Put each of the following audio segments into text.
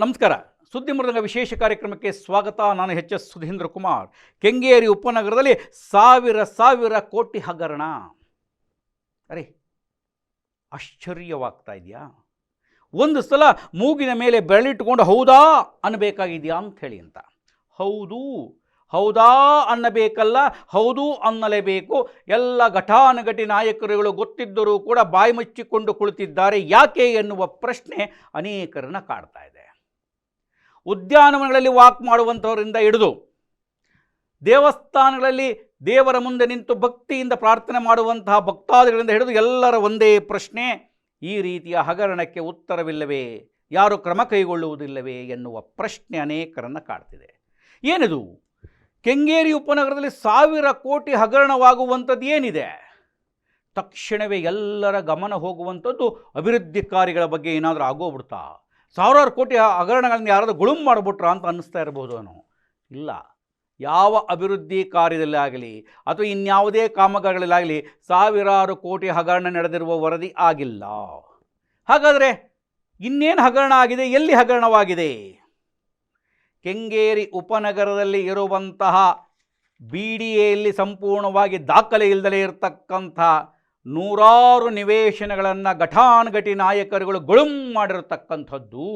ನಮಸ್ಕಾರ. ಸುದ್ದಿ ಮೃದಂಗ ವಿಶೇಷ ಕಾರ್ಯಕ್ರಮಕ್ಕೆ ಸ್ವಾಗತ. ನಾನು ಎಚ್ ಎಸ್ ಸುಧೀಂದ್ರ ಕುಮಾರ್. ಕೆಂಗೇರಿ ಉಪನಗರದಲ್ಲಿ ಸಾವಿರ ಸಾವಿರ ಕೋಟಿ ಹಗರಣ. ಅರೆ, ಆಶ್ಚರ್ಯವಾಗ್ತಾ ಇದೆಯಾ? ಒಂದು ಸಲ ಮೂಗಿನ ಮೇಲೆ ಬೆರಳಿಟ್ಟುಕೊಂಡು ಹೌದಾ ಅನ್ನಬೇಕಾಗಿದೆಯಾ ಅಂತ ಹೇಳಿ ಅಂತ. ಹೌದು, ಹೌದಾ ಅನ್ನಬೇಕಲ್ಲ, ಹೌದು ಅನ್ನಲೇಬೇಕು. ಎಲ್ಲ ಘಟಾನುಘಟಿ ನಾಯಕರುಗಳು ಗೊತ್ತಿದ್ದರೂ ಕೂಡ ಬಾಯಿ ಮುಚ್ಚಿಕೊಂಡು ಕುಳಿತಿದ್ದಾರೆ. ಯಾಕೆ ಎನ್ನುವ ಪ್ರಶ್ನೆ ಅನೇಕರನ್ನ ಕಾಡ್ತಾ ಇದೆ. ಉದ್ಯಾನವನಗಳಲ್ಲಿ ವಾಕ್ ಮಾಡುವಂಥವರಿಂದ ಹಿಡಿದು ದೇವಸ್ಥಾನಗಳಲ್ಲಿ ದೇವರ ಮುಂದೆ ನಿಂತು ಭಕ್ತಿಯಿಂದ ಪ್ರಾರ್ಥನೆ ಮಾಡುವಂತಹ ಭಕ್ತಾದಿಗಳಿಂದ ಹಿಡಿದು ಎಲ್ಲರ ಒಂದೇ ಪ್ರಶ್ನೆ, ಈ ರೀತಿಯ ಹಗರಣಕ್ಕೆ ಉತ್ತರವಿಲ್ಲವೇ? ಯಾರು ಕ್ರಮ ಕೈಗೊಳ್ಳುವುದಿಲ್ಲವೇ ಎನ್ನುವ ಪ್ರಶ್ನೆ ಅನೇಕರನ್ನು ಕಾಡ್ತಿದೆ. ಏನಿದು? ಕೆಂಗೇರಿ ಉಪನಗರದಲ್ಲಿ ಸಾವಿರ ಕೋಟಿ ಹಗರಣವಾಗುವಂಥದ್ದು ಏನಿದೆ? ತಕ್ಷಣವೇ ಎಲ್ಲರ ಗಮನ ಹೋಗುವಂಥದ್ದು ಅಭಿವೃದ್ಧಿ ಕಾರ್ಯಗಳ ಬಗ್ಗೆ ಏನಾದರೂ ಆಗೋಗ್ಬಿಡ್ತಾ? ಸಾವಿರಾರು ಕೋಟಿ ಹಗರಣಗಳನ್ನು ಯಾರಾದರೂ ಗುಳುಮ್ ಮಾಡಿಬಿಟ್ರ ಅಂತ ಅನ್ನಿಸ್ತಾ ಇರ್ಬೋದು ಅವನು ಇಲ್ಲ. ಯಾವ ಅಭಿವೃದ್ಧಿ ಕಾರ್ಯದಲ್ಲಿ ಆಗಲಿ ಅಥವಾ ಇನ್ಯಾವುದೇ ಕಾಮಗಾರಿಗಳಲ್ಲಾಗಲಿ ಸಾವಿರಾರು ಕೋಟಿ ಹಗರಣ ನಡೆದಿರುವ ವರದಿ ಆಗಿಲ್ಲ. ಹಾಗಾದರೆ ಇನ್ನೇನು ಹಗರಣ ಆಗಿದೆ? ಎಲ್ಲಿ ಹಗರಣವಾಗಿದೆ? ಕೆಂಗೇರಿ ಉಪನಗರದಲ್ಲಿ ಇರುವಂತಹ ಬಿ ಡಿ ಎಯಲ್ಲಿ ಸಂಪೂರ್ಣವಾಗಿ ದಾಖಲೆ ಇಲ್ಲದಲೇ ಇರತಕ್ಕಂಥ ನೂರಾರು ನಿವೇಶನಗಳನ್ನು ಘಟಾನುಘಟಿ ನಾಯಕರುಗಳು ಗುಳುಂ ಮಾಡಿರತಕ್ಕಂಥದ್ದು.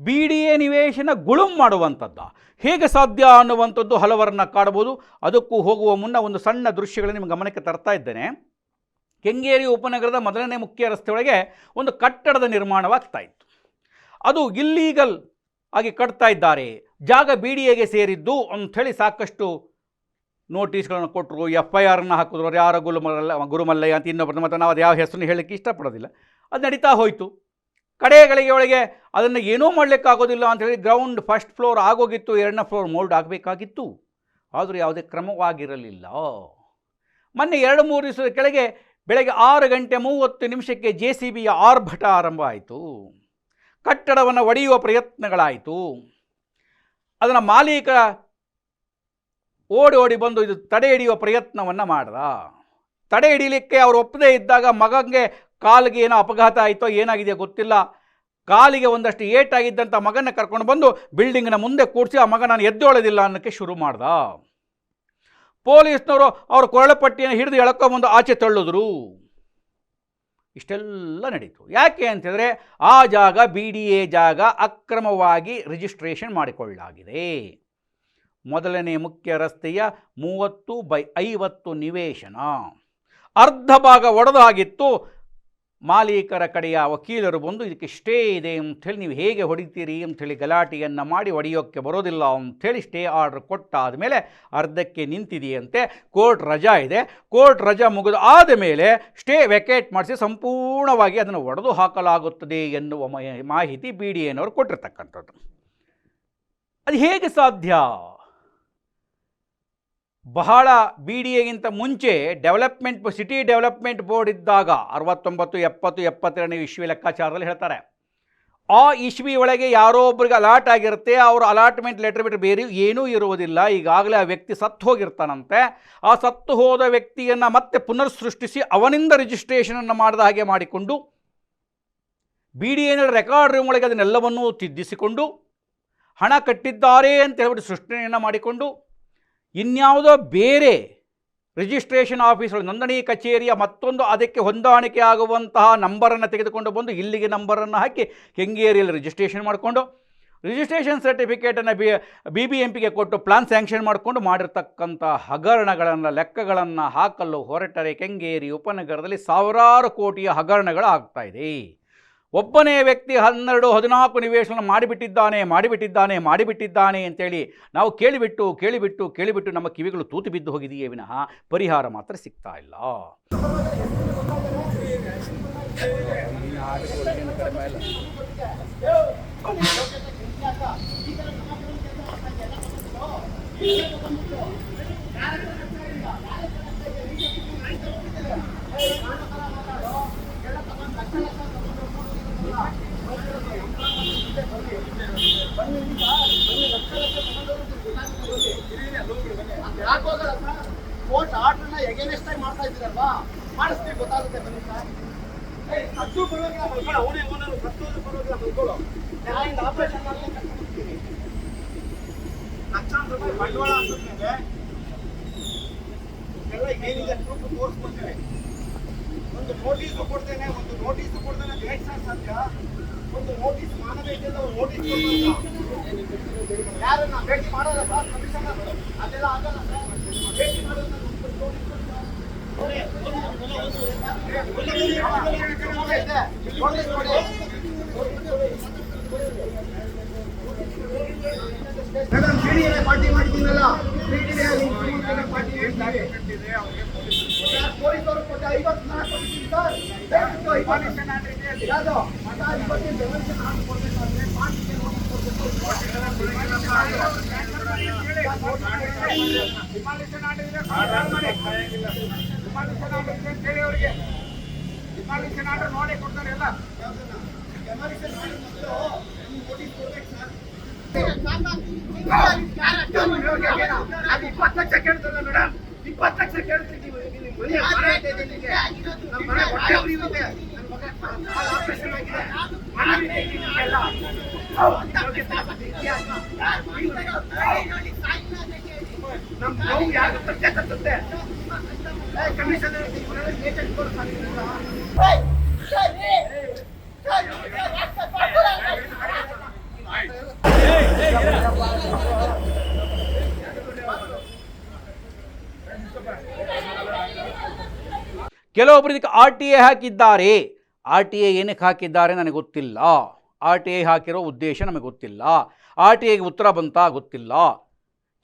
ಬಿ ಡಿ ಎ ನಿವೇಶನ ಗುಳುಂ ಮಾಡುವಂಥದ್ದ. ಹೇಗೆ ಸಾಧ್ಯ ಅನ್ನುವಂಥದ್ದು ಹಲವರನ್ನ ಕಾಡಬಹುದು ಅದಕ್ಕೂ ಹೋಗುವ ಮುನ್ನ ಒಂದು ಸಣ್ಣ ದೃಶ್ಯಗಳನ್ನು ನಿಮ್ಮ ಗಮನಕ್ಕೆ ತರ್ತಾ ಇದ್ದೇನೆ. ಕೆಂಗೇರಿ ಉಪನಗರದ ಮೊದಲನೇ ಮುಖ್ಯ ರಸ್ತೆಯೊಳಗೆ ಒಂದು ಕಟ್ಟಡದ ನಿರ್ಮಾಣವಾಗ್ತಾ ಇತ್ತು. ಅದು ಇಲ್ಲೀಗಲ್ ಆಗಿ ಕಟ್ತಾ ಇದ್ದಾರೆ. ಜಾಗ ಬಿ ಡಿ ಎಗೆ ಸೇರಿದ್ದು ಅಂಥೇಳಿ ಸಾಕಷ್ಟು ನೋಟಿಸ್ಗಳನ್ನು ಕೊಟ್ಟರು ಎಫ್ ಐ ಆರನ್ನು ಹಾಕಿದ್ರು, ಅವ್ರು ಯಾರ ಗುರುಮಲ್ಲ ಗುರುಮಲ್ಲಯ್ಯ ಅಂತ ಇನ್ನೊಬ್ಬರು ಮತ್ತು ನಾವು ಅದು ಯಾವ ಹೆಸರನ್ನು ಹೇಳಲಿಕ್ಕೆ ಇಷ್ಟಪಡೋದಿಲ್ಲ. ಅದು ನಡೀತಾ ಹೋಯಿತು. ಕಡೆಗಳಿಗೆ ಒಳಗೆ ಅದನ್ನು ಏನೂ ಮಾಡಲಿಕ್ಕಾಗೋದಿಲ್ಲ ಅಂಥೇಳಿ ಗ್ರೌಂಡ್ ಫಸ್ಟ್ ಫ್ಲೋರ್ ಆಗೋಗಿತ್ತು, ಎರಡನೇ ಫ್ಲೋರ್ ಮೋಲ್ಡ್ ಆಗಬೇಕಾಗಿತ್ತು. ಆದರೂ ಯಾವುದೇ ಕ್ರಮವಾಗಿರಲಿಲ್ಲ. ಮೊನ್ನೆ ಎರಡು ಮೂರು ದಿವಸದ ಕೆಳಗೆ ಬೆಳಗ್ಗೆ ಆರು ಗಂಟೆ ಮೂವತ್ತು ನಿಮಿಷಕ್ಕೆ ಜೆ ಸಿ ಬಿಯ ಆರ್ಭಟ ಆರಂಭ ಆಯಿತು. ಕಟ್ಟಡವನ್ನು ಒಡೆಯುವ ಪ್ರಯತ್ನಗಳಾಯಿತು. ಅದನ್ನು ಮಾಲೀಕ ಓಡಿ ಓಡಿ ಬಂದು ಇದು ತಡೆ ಹಿಡಿಯುವ ಪ್ರಯತ್ನವನ್ನು ಮಾಡ್ದ. ತಡೆ ಹಿಡಿಲಿಕ್ಕೆ ಅವರು ಒಪ್ಪದೇ ಇದ್ದಾಗ ಮಗಂಗೆ ಕಾಲಿಗೆ ಏನೋ ಅಪಘಾತ ಆಯಿತೋ ಏನಾಗಿದೆಯೋ ಗೊತ್ತಿಲ್ಲ. ಕಾಲಿಗೆ ಒಂದಷ್ಟು ಏಟಾಗಿದ್ದಂಥ ಮಗನ ಕರ್ಕೊಂಡು ಬಂದು ಬಿಲ್ಡಿಂಗ್ನ ಮುಂದೆ ಕೂಡಿಸಿ ಆ ಮಗ ನಾನು ಎದ್ದೇಳೋದಿಲ್ಲ ಅನ್ನೋಕ್ಕೆ ಶುರು ಮಾಡ್ದ. ಪೊಲೀಸ್ನವರು ಅವ್ರ ಕೊರಳಪಟ್ಟಿಯನ್ನು ಹಿಡಿದು ಎಳ್ಕೊಂಬಂದು ಆಚೆ ತಳ್ಳಿದ್ರು. ಇಷ್ಟೆಲ್ಲ ನಡೀತು. ಯಾಕೆ ಅಂತಂದರೆ ಆ ಜಾಗ ಬಿ ಡಿ ಎ ಜಾಗ ಅಕ್ರಮವಾಗಿ ರಿಜಿಸ್ಟ್ರೇಷನ್ ಮಾಡಿಕೊಳ್ಳಲಾಗಿದೆ. ಮೊದಲನೇ ಮುಖ್ಯ ರಸ್ತೆಯ ಮೂವತ್ತು ಬೈ ಐವತ್ತು ನಿವೇಶನ. ಅರ್ಧ ಭಾಗ ಒಡೆದಾಗಿತ್ತು. ಮಾಲೀಕರ ಕಡೆಯ ವಕೀಲರು ಬಂದು, ಇದಕ್ಕೆ ಸ್ಟೇ ಇದೆ ಅಂಥೇಳಿ, ನೀವು ಹೇಗೆ ಹೊಡಿತೀರಿ ಅಂಥೇಳಿ ಗಲಾಟೆಯನ್ನು ಮಾಡಿ ಹೊಡೆಯೋಕ್ಕೆ ಬರೋದಿಲ್ಲ ಅಂಥೇಳಿ ಸ್ಟೇ ಆರ್ಡ್ರ್ ಕೊಟ್ಟಾದ ಮೇಲೆ ಅರ್ಧಕ್ಕೆ ನಿಂತಿದೆಯಂತೆ. ಕೋರ್ಟ್ ರಜಾ ಇದೆ. ಕೋರ್ಟ್ ರಜಾ ಮುಗಿದು ಆದ ಮೇಲೆ ಸ್ಟೇ ವೆಕೇಟ್ ಮಾಡಿಸಿ ಸಂಪೂರ್ಣವಾಗಿ ಅದನ್ನು ಒಡೆದು ಹಾಕಲಾಗುತ್ತದೆ ಎನ್ನುವ ಮಾಹಿತಿ ಬಿ ಡಿ ಎನವರು ಕೊಟ್ಟಿರ್ತಕ್ಕಂಥದ್ದು. ಅದು ಹೇಗೆ ಸಾಧ್ಯ? ಬಹಳ ಬಿ ಡಿ ಎಗಿಂತ ಮುಂಚೆ ಡೆವಲಪ್ಮೆಂಟ್ ಸಿಟಿ ಡೆವಲಪ್ಮೆಂಟ್ ಬೋರ್ಡ್ ಇದ್ದಾಗ ಅರವತ್ತೊಂಬತ್ತು, ಎಪ್ಪತ್ತು, ಎಪ್ಪತ್ತೆರಡನೇ ಇಶ್ವಿ ಲೆಕ್ಕಾಚಾರದಲ್ಲಿ ಹೇಳ್ತಾರೆ. ಆ ಇಶ್ವಿ ಒಳಗೆ ಯಾರೋ ಒಬ್ಬರಿಗೆ ಅಲಾಟ್ ಆಗಿರುತ್ತೆ, ಅವರು ಅಲಾಟ್ಮೆಂಟ್ ಲೆಟರ್ ಬಿಟ್ಟರೆ ಬೇರೆ ಏನೂ ಇರುವುದಿಲ್ಲ. ಈಗಾಗಲೇ ಆ ವ್ಯಕ್ತಿ ಸತ್ತು ಹೋಗಿರ್ತಾನಂತೆ. ಆ ಸತ್ತು ಹೋದ ವ್ಯಕ್ತಿಯನ್ನು ಮತ್ತೆ ಪುನರ್ ಸೃಷ್ಟಿಸಿ ಅವನಿಂದ ರಿಜಿಸ್ಟ್ರೇಷನನ್ನು ಮಾಡಿದ ಹಾಗೆ ಮಾಡಿಕೊಂಡು ಬಿ ಡಿ ಎನ ರೆಕಾರ್ಡ್ ರೂಮ್ ಒಳಗೆ ಅದನ್ನೆಲ್ಲವನ್ನೂ ತಿದ್ದಿಸಿಕೊಂಡು ಹಣ ಕಟ್ಟಿದ್ದಾರೆ ಅಂತ ಹೇಳ್ಬಿಟ್ಟು ಸೃಷ್ಟಿಯನ್ನು ಮಾಡಿಕೊಂಡು ಇನ್ಯಾವುದೋ ಬೇರೆ ರಿಜಿಸ್ಟ್ರೇಷನ್ ಆಫೀಸ್ಗಳು, ನೋಂದಣಿ ಕಚೇರಿಯ ಮತ್ತೊಂದು ಅದಕ್ಕೆ ಹೊಂದಾಣಿಕೆ ಆಗುವಂತಹ ನಂಬರನ್ನು ತೆಗೆದುಕೊಂಡು ಬಂದು ಇಲ್ಲಿಗೆ ನಂಬರನ್ನು ಹಾಕಿ ಕೆಂಗೇರಿಯಲ್ಲಿ ರಿಜಿಸ್ಟ್ರೇಷನ್ ಮಾಡಿಕೊಂಡು, ರಿಜಿಸ್ಟ್ರೇಷನ್ ಸರ್ಟಿಫಿಕೇಟನ್ನು ಬಿ ಬಿ ಬಿ ಎಂ ಪಿಗೆ ಕೊಟ್ಟು ಪ್ಲಾನ್ ಸ್ಯಾಂಕ್ಷನ್ ಮಾಡಿಕೊಂಡು ಮಾಡಿರ್ತಕ್ಕಂಥ ಹಗರಣಗಳನ್ನು, ಲೆಕ್ಕಗಳನ್ನು ಹಾಕಲು ಹೊರಟರೆ ಕೆಂಗೇರಿ ಉಪನಗರದಲ್ಲಿ ಸಾವಿರಾರು ಕೋಟಿಯ ಹಗರಣಗಳು ಆಗ್ತಾಯಿದೆ ಒಬ್ಬನೇ ವ್ಯಕ್ತಿ ಹನ್ನೆರಡು ಹದಿನಾಲ್ಕು ನಿವೇಶನ ಮಾಡಿಬಿಟ್ಟಿದ್ದಾನೆ ಮಾಡಿಬಿಟ್ಟಿದ್ದಾನೆ ಮಾಡಿಬಿಟ್ಟಿದ್ದಾನೆ ಅಂತೇಳಿ ನಾವು ಕೇಳಿಬಿಟ್ಟು ಕೇಳಿಬಿಟ್ಟು ಕೇಳಿಬಿಟ್ಟು ನಮ್ಮ ಕಿವಿಗಳು ತೂತು ಬಿದ್ದು ಹೋಗಿದೆಯೇ ವಿನಃ ಪರಿಹಾರ ಮಾತ್ರ ಸಿಗ್ತಾ ಇಲ್ಲ. ಯಾಕೋಗಲ್ಲ ಸರ್ ಕೋರ್ಟ್ ಆರ್ಡರ್ನ ಎಗೇನೆಸ್ಟ್ ಆಗಿ ಮಾಡ್ತಾ ಇದ್ದೀರಲ್ವಾ ಮಾಡಿಸ್ತೀವಿ ಗೊತ್ತಾಗುತ್ತೆ ಬನ್ನಿ ಸರ್ ಕದ್ದು ಪರವಾಗಿಲ್ಲ ಮಲ್ಕೊಳ್ಳೋ ಅವನೇ ಓನರು ಕತ್ತೋದು ಪರವಾಗಿಲ್ಲ ಮಲ್ಕೊಳ್ಳೋ ನಾಳೆಯಿಂದ ಆಪರೇಷನ್ ಕರ್ಕೊಂಡ್ಬರ್ತೀನಿ. ಲಕ್ಷಾಂತರ ರೂಪಾಯಿ ಬಂಡವಾಳ ಹಾಕಿದ್ಮೇಲೆ ಎಲ್ಲ ಏನಿದೆ ಪ್ರೂಫ್ ತೋರಿಸ್ಕೊಡ್ತೇನೆ ಒಂದು ನೋಟಿಸ್ ಕೊಡ್ತೇನೆ ಒಂದು ನೋಟಿಸ್ ಕೊಡ್ತೇನೆ ಡೇಟ್ ಸರ್ ಸಾಧ್ಯ? ಒಂದು ನೋಟಿಸ್ ಮಾನವೀಯತೆಯಿಂದ ಒಂದು ನೋಟಿಸ್ ಯಾರನ್ನ ಭೇಟಿ ಮಾಡಲ್ಲ ಸರ್? ಕಮಿಷನ್ ಅದೆಲ್ಲ ಆಗಲ್ಲ ಸರ್. ಭೇಟಿ ಮಾಡೋದು ನೋಟಿಸ್ ಕೊಡಿ ಮೇಡಮ್ ಸಿಡಿಎ ಪಾರ್ಟಿ ಮಾಡಿದ್ದೀನಲ್ಲ. ಸಿಡಿಎ ಪಾರ್ಟಿ ಹೇಳ್ತಾರೆ. ಪೊಲೀಸರು ಕೊಟ್ಟ ಐವತ್ನಾಲ್ಕು ಸರ್ ಯಾವ್ದು ಮತ ಇವತ್ತಿನ ಜನರಿಗೆ ನಾನು ಕೊಡ್ಬೇಕಾದ್ರೆ ಪಾರ್ಟಿಗೆ ನೋಟಿಸ್ ನೋಡಿ ಕೊಡ್ತಾರೆ ಎಲ್ಲ ಅದು ಇಪ್ಪತ್ತು ಲಕ್ಷ ಕೇಳ್ತಲ್ಲ ಮೇಡಮ್ ಇಪ್ಪತ್ತು ಲಕ್ಷ ನನ್ನ ಮಗ ಕಾಲು ಆಪರೇಷನ್ ಆಗಿದೆ ಮನೆ ಇದೆ ನಿಮಗೆಲ್ಲ. ನಮ್ಮ ನೋವು ಯಾರು ಪ್ರತ್ಯೇಕ ತತ್ತೆ ಕಮಿಷನರ್ ಏಜೆಂಟ್ ಕೊಡ್ತಾರೆ ಕೆಲವೊಬ್ಬರು ಇದಕ್ಕೆ ಆರ್ ಟಿ ಎ ಹಾಕಿದ್ದಾರೆ. ಆರ್ ಟಿ ಎ ಏನಕ್ಕೆ ಹಾಕಿದ್ದಾರೆ ನನಗೆ ಗೊತ್ತಿಲ್ಲ. ಆರ್ ಟಿ ಐ ಹಾಕಿರೋ ಉದ್ದೇಶ ನಮಗೆ ಗೊತ್ತಿಲ್ಲ. ಆರ್ ಟಿ ಐಗೆ ಉತ್ತರ ಬಂತ ಗೊತ್ತಿಲ್ಲ.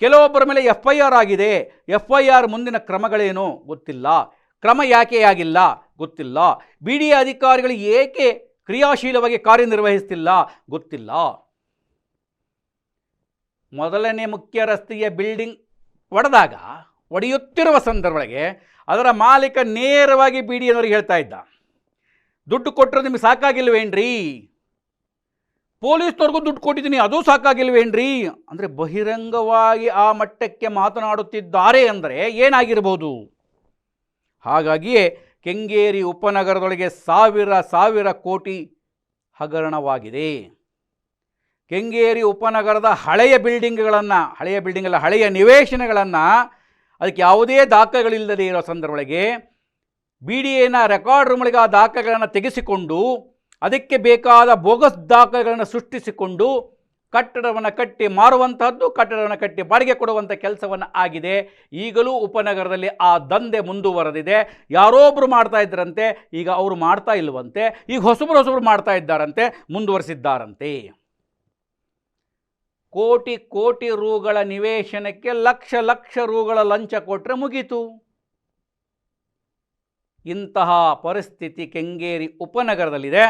ಕೆಲವೊಬ್ಬರ ಮೇಲೆ ಎಫ್ ಐ ಆರ್ ಆಗಿದೆ. ಎಫ್ ಐ ಆರ್ ಮುಂದಿನ ಕ್ರಮಗಳೇನು ಗೊತ್ತಿಲ್ಲ. ಕ್ರಮ ಯಾಕೆ ಆಗಿಲ್ಲ ಗೊತ್ತಿಲ್ಲ. ಬಿ ಡಿ ಅಧಿಕಾರಿಗಳು ಏಕೆ ಕ್ರಿಯಾಶೀಲವಾಗಿ ಕಾರ್ಯನಿರ್ವಹಿಸ್ತಿಲ್ಲ ಗೊತ್ತಿಲ್ಲ. ಮೊದಲನೇ ಮುಖ್ಯ ರಸ್ತೆಯ ಬಿಲ್ಡಿಂಗ್ ಒಡೆದಾಗ, ಒಡೆಯುತ್ತಿರುವ ಸಂದರ್ಭದೊಳಗೆ ಅದರ ಮಾಲೀಕ ನೇರವಾಗಿ ಬಿ ಡಿ ಎನವರಿಗೆ ಹೇಳ್ತಾ ಇದ್ದ. ದುಡ್ಡು ಕೊಟ್ಟರೆ ನಿಮಗೆ ಸಾಕಾಗಿಲ್ವೇನ್ರಿ? ಪೊಲೀಸ್ನವ್ರಿಗೂ ದುಡ್ಡು ಕೊಟ್ಟಿದ್ದೀನಿ, ಅದು ಸಾಕಾಗಿಲ್ವೇನ್ರಿ? ಅಂದರೆ ಬಹಿರಂಗವಾಗಿ ಆ ಮಟ್ಟಕ್ಕೆ ಮಾತನಾಡುತ್ತಿದ್ದಾರೆ ಅಂದರೆ ಏನಾಗಿರ್ಬೋದು? ಹಾಗಾಗಿಯೇ ಕೆಂಗೇರಿ ಉಪನಗರದೊಳಗೆ ಸಾವಿರ ಸಾವಿರ ಕೋಟಿ ಹಗರಣವಾಗಿದೆ. ಕೆಂಗೇರಿ ಉಪನಗರದ ಹಳೆಯ ಬಿಲ್ಡಿಂಗ್ಗಳನ್ನು ಹಳೆಯ ಬಿಲ್ಡಿಂಗ್ ಅಲ್ಲ, ಹಳೆಯ ನಿವೇಶನಗಳನ್ನು ಅದಕ್ಕೆ ಯಾವುದೇ ದಾಖಲೆಗಳಿಲ್ಲದೆ ಇರೋ ಸಂದರ್ಭಗಳಿಗೆ ಬಿ ಡಿ ಎನ ರೆಕಾರ್ಡ್ ರೂಮ್ಗಳಿಗೆ ಆ ದಾಖಲೆಗಳನ್ನು ತೆಗೆಸಿಕೊಂಡು ಅದಕ್ಕೆ ಬೇಕಾದ ಬೋಗಸ್ ದಾಖಲೆಗಳನ್ನು ಸೃಷ್ಟಿಸಿಕೊಂಡು ಕಟ್ಟಡವನ್ನು ಕಟ್ಟಿ ಮಾರುವಂತಹದ್ದು ಕಟ್ಟಡವನ್ನು ಕಟ್ಟಿ ಬಾಡಿಗೆ ಕೊಡುವಂಥ ಕೆಲಸವನ್ನು ಆಗಿದೆ. ಈಗಲೂ ಉಪನಗರದಲ್ಲಿ ಆ ದಂಧೆ ಮುಂದುವರೆದಿದೆ. ಯಾರೊಬ್ಬರು ಮಾಡ್ತಾ ಇದ್ದರಂತೆ ಈಗ ಅವರು ಮಾಡ್ತಾ ಇಲ್ವಂತೆ, ಈಗ ಹೊಸಬರು ಹೊಸಬರು ಮಾಡ್ತಾ ಇದ್ದಾರಂತೆ, ಮುಂದುವರಿಸಿದ್ದಾರಂತೆ. ಕೋಟಿ ಕೋಟಿ ರೂಗಳ ನಿವೇಶನಕ್ಕೆ ಲಕ್ಷ ಲಕ್ಷ ರೂಗಳ ಲಂಚ ಕೊಟ್ಟರೆ ಮುಗೀತು. ಇಂತಹ ಪರಿಸ್ಥಿತಿ ಕೆಂಗೇರಿ ಉಪನಗರದಲ್ಲಿದೆ.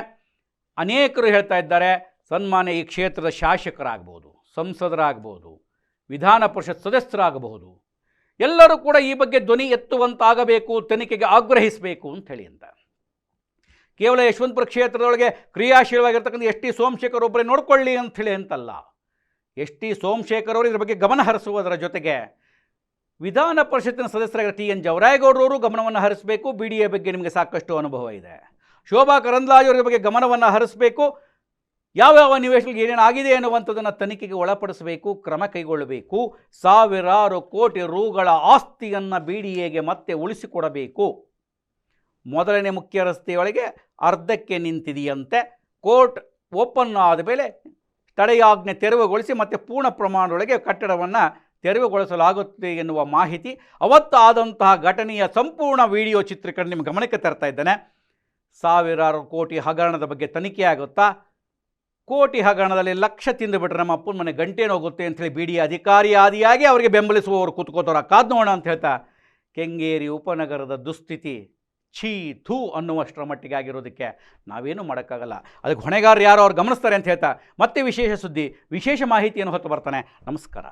ಅನೇಕರು ಹೇಳ್ತಾ ಇದ್ದಾರೆ, ಸನ್ಮಾನ್ಯ ಈ ಕ್ಷೇತ್ರದ ಶಾಸಕರಾಗ್ಬೋದು, ಸಂಸದರಾಗ್ಬೋದು, ವಿಧಾನ ಪರಿಷತ್ ಸದಸ್ಯರಾಗಬಹುದು ಎಲ್ಲರೂ ಕೂಡ ಈ ಬಗ್ಗೆ ಧ್ವನಿ ಎತ್ತುವಂತಾಗಬೇಕು, ತನಿಖೆಗೆ ಆಗ್ರಹಿಸಬೇಕು ಅಂತ ಹೇಳಿ ಅಂತ. ಕೇವಲ ಯಶವಂತಪುರ ಕ್ಷೇತ್ರದೊಳಗೆ ಕ್ರಿಯಾಶೀಲವಾಗಿರ್ತಕ್ಕಂಥ ಎಸ್ ಟಿ ಸೋಮಶೇಖರ್ ಒಬ್ಬರೇ ನೋಡ್ಕೊಳ್ಳಿ ಅಂಥೇಳಿ ಅಂತಲ್ಲ. ಎಸ್ ಟಿ ಸೋಮಶೇಖರ್ ಅವರು ಇದರ ಬಗ್ಗೆ ಗಮನ ಹರಿಸುವುದರ ಜೊತೆಗೆ ವಿಧಾನ ಪರಿಷತ್ತಿನ ಸದಸ್ಯರಾಗಿರೋ ಟಿ ಎನ್ ಜವರಾಯಗೌಡರವರು ಗಮನವನ್ನು ಹರಿಸಬೇಕು. ಬಿ ಡಿ ಎ ಬಗ್ಗೆ ನಿಮಗೆ ಸಾಕಷ್ಟು ಅನುಭವ ಇದೆ. ಶೋಭಾ ಕರಂದ್ಲಾಜ್ ಅವರ ಬಗ್ಗೆ ಗಮನವನ್ನು ಹರಿಸಬೇಕು. ಯಾವ್ಯಾವ ನಿವೇಶನಗಳಿಗೆ ಏನೇನು ಆಗಿದೆ ಎನ್ನುವಂಥದ್ದನ್ನು ತನಿಖೆಗೆ ಒಳಪಡಿಸಬೇಕು, ಕ್ರಮ ಕೈಗೊಳ್ಳಬೇಕು. ಸಾವಿರಾರು ಕೋಟಿ ರೂಗಳ ಆಸ್ತಿಯನ್ನು ಬಿ ಡಿ ಎಗೆ ಮತ್ತೆ ಉಳಿಸಿಕೊಡಬೇಕು. ಮೊದಲನೇ ಮುಖ್ಯ ರಸ್ತೆಯೊಳಗೆ ಅರ್ಧಕ್ಕೆ ನಿಂತಿದೆಯಂತೆ. ಕೋರ್ಟ್ ಓಪನ್ ಆದ ಮೇಲೆ ತಡೆಯಾಜ್ಞೆ ತೆರವುಗೊಳಿಸಿ ಮತ್ತು ಪೂರ್ಣ ಪ್ರಮಾಣದೊಳಗೆ ಕಟ್ಟಡವನ್ನು ತೆರವುಗೊಳಿಸಲಾಗುತ್ತೆ ಎನ್ನುವ ಮಾಹಿತಿ. ಅವತ್ತು ಆದಂತಹ ಘಟನೆಯ ಸಂಪೂರ್ಣ ವಿಡಿಯೋ ಚಿತ್ರೀಕರಣ ನಿಮ್ಮ ಗಮನಕ್ಕೆ ತರ್ತಾ ಇದ್ದೇನೆ. ಸಾವಿರಾರು ಕೋಟಿ ಹಗರಣದ ಬಗ್ಗೆ ತನಿಖೆ ಆಗುತ್ತಾ? ಕೋಟಿ ಹಗರಣದಲ್ಲಿ ಲಕ್ಷ ತಿಂದುಬಿಟ್ರೆ ನಮ್ಮ ಅಪ್ಪನ ಮನೆ ಗಂಟೇನು ಹೋಗುತ್ತೆ ಅಂಥೇಳಿ ಬಿ ಡಿ ಅಧಿಕಾರಿ ಆದಿಯಾಗಿ ಅವರಿಗೆ ಬೆಂಬಲಿಸುವವರು ಕೂತ್ಕೋತಾರ. ಕಾದ್ ನೋಡೋಣ ಅಂತ ಹೇಳ್ತಾ. ಕೆಂಗೇರಿ ಉಪನಗರದ ದುಸ್ಥಿತಿ. ಛೀ ಥೂ ಅನ್ನುವಷ್ಟರ ಮಟ್ಟಿಗೆ ಆಗಿರೋದಕ್ಕೆ ನಾವೇನು ಮಾಡೋಕ್ಕಾಗಲ್ಲ. ಅದಕ್ಕೆ ಹೊಣೆಗಾರರು ಯಾರು ಅವ್ರು ಗಮನಿಸ್ತಾರೆ ಅಂತ ಹೇಳ್ತಾ ಮತ್ತೆ ವಿಶೇಷ ಸುದ್ದಿ, ವಿಶೇಷ ಮಾಹಿತಿಯನ್ನು ಹೊತ್ತು ಬರ್ತಾನೆ. ನಮಸ್ಕಾರ.